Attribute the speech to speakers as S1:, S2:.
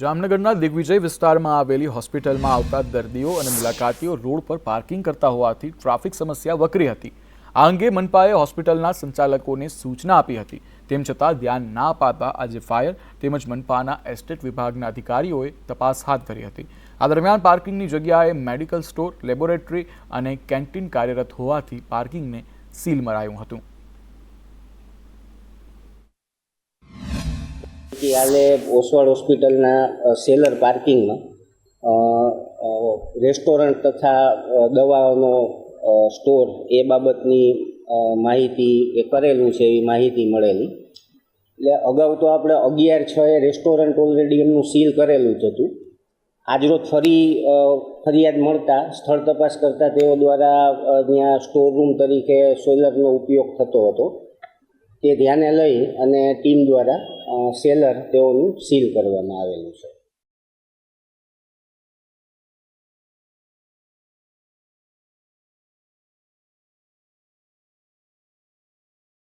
S1: જામનગરના દિગ્વિજય વિસ્તારમાં આવેલી હોસ્પિટલમાં આવતા દર્દીઓ અને મુલાકાતીઓ રોડ પર પાર્કિંગ કરતા હોવાથી ટ્રાફિક સમસ્યા વકરી હતી. આ અંગે મનપાએ હોસ્પિટલના સંચાલકોને સૂચના આપી હતી. તેમ છતાં ધ્યાન ના અપાતા આજે ફાયર તેમજ મનપાના એસ્ટેટ વિભાગના અધિકારીઓએ તપાસ હાથ ધરી હતી. આ દરમિયાન પાર્કિંગની જગ્યાએ મેડિકલ સ્ટોર, લેબોરેટરી અને કેન્ટીન કાર્યરત હોવાથી પાર્કિંગને સીલ મરાયું હતું.
S2: કે આજે ઓસવાડ હોસ્પિટલના સેલર પાર્કિંગમાં રેસ્ટોરન્ટ તથા દવાઓનો સ્ટોર એ બાબતની માહિતી એ કરેલું છે, એવી માહિતી મળેલી. એટલે અગાઉ તો આપણે અગિયાર છ એ રેસ્ટોરન્ટ ઓલરેડી એમનું સીલ કરેલું જ હતું. આજરોજ ફરી ફરિયાદ મળતા, સ્થળ તપાસ કરતાં તેઓ દ્વારા ત્યાં સ્ટોર રૂમ તરીકે સોલરનો ઉપયોગ થતો હતો. તે ધ્યાને લઈ અને ટીમ દ્વારા સેલર તેઓનું સીલ કરવામાં આવેલું છે.